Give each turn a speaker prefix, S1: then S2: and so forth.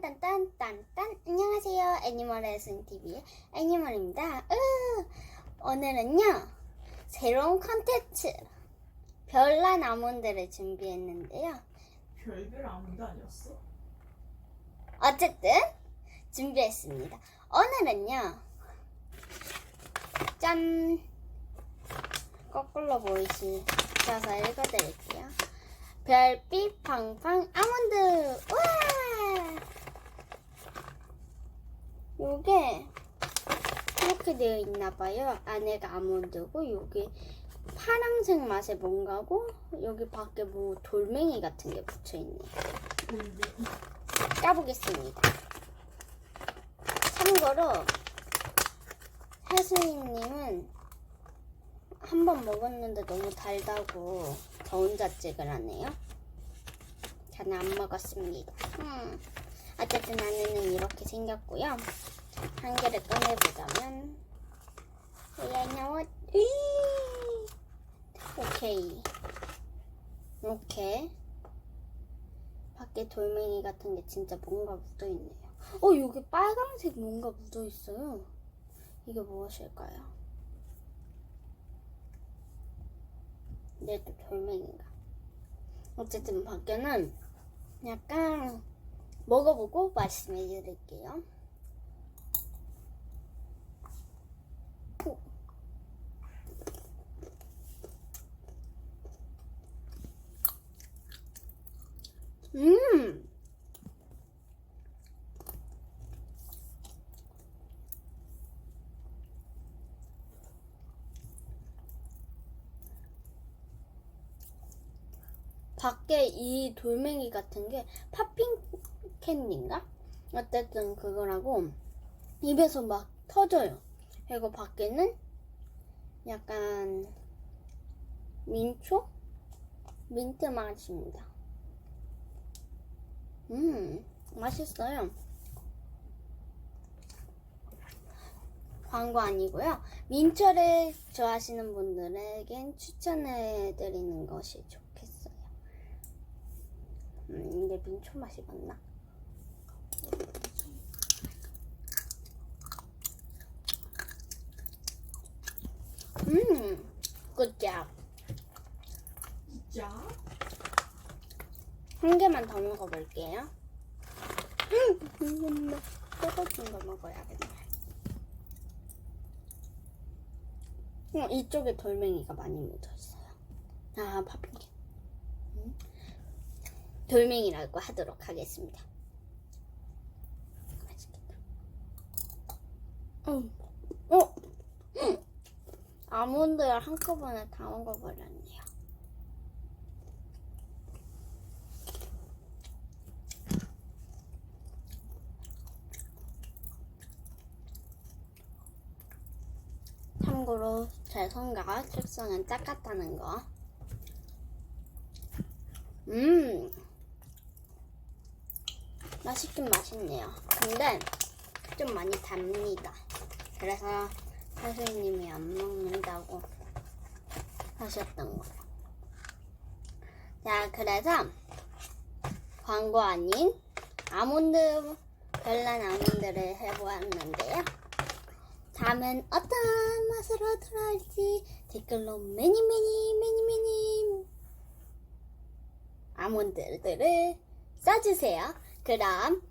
S1: 딴딴딴딴딴 안녕하세요 애니멀 레슨 TV의 애니멀입니다. 으, 오늘은요 새로운 컨텐츠 별난 아몬드를 준비했는데요.
S2: 별별 아무도 아니었어.
S1: 어쨌든 준비했습니다. 오늘은요 짠 거꾸로 보이시셔서 읽어드릴게요. 별빛 팡팡 아몬드 와 요게 이렇게 되어 있나 봐요. 안에가 아몬드고 요게 파란색 맛의 뭔가고 여기 밖에 뭐 돌멩이 같은 게 붙여 있네요. 까보겠습니다. 참고로 혜수이님은 한 번 먹었는데 너무 달다고 저 혼자 찍을 하네요. 저는 안 먹었습니다. 음. 어쨌든 안에는 이렇게 생겼고요. 한 개를 꺼내보자면 야 나왔 오케이 이렇게 밖에 돌멩이 같은 게 진짜 뭔가 묻어 있네요. 어, 여기 빨강색 뭔가 묻어 있어요. 이게 무엇일까요? 네, 또 돌멩이가. 어쨌든 밖에는 약간 먹어보고 말씀해 드릴게요. 오. 음! 밖에 이 돌멩이 같은 게 팝핑 캔디인가? 어쨌든 그거라고 입에서 막 터져요. 그리고 밖에는 약간 민초? 민트 맛입니다. 음, 맛있어요. 광고 아니고요. 민초를 좋아하시는 분들에겐 추천해 드리는 것이 좋겠어요. 음, 이게 민초 맛이 맞나? 음, 굿잡.
S2: 진짜?
S1: 한 개만 더 먹어볼게요. 음, 떨어진 거 먹어야겠네. 어, 이쪽에 돌멩이가 많이 묻어있어요. 아, 파핑캔. 음. 돌멩이라고 하도록 하겠습니다. 맛있겠다. 음. 아몬드를 한꺼번에 다 먹어버렸네요. 참고로 제 손과 책상은 똑같다는 거. 음, 맛있긴 맛있네요. 근데 좀 많이 답니다. 그래서 선생님이 안 먹는 다고 하셨던 거예요. 자, 그래서 광고 아닌 아몬드 별난 아몬드를 해보았는데요. 다음엔 어떤 맛으로 들어올지 댓글로 매니 매니 매니 매니 아몬드들을 써주세요. 그럼!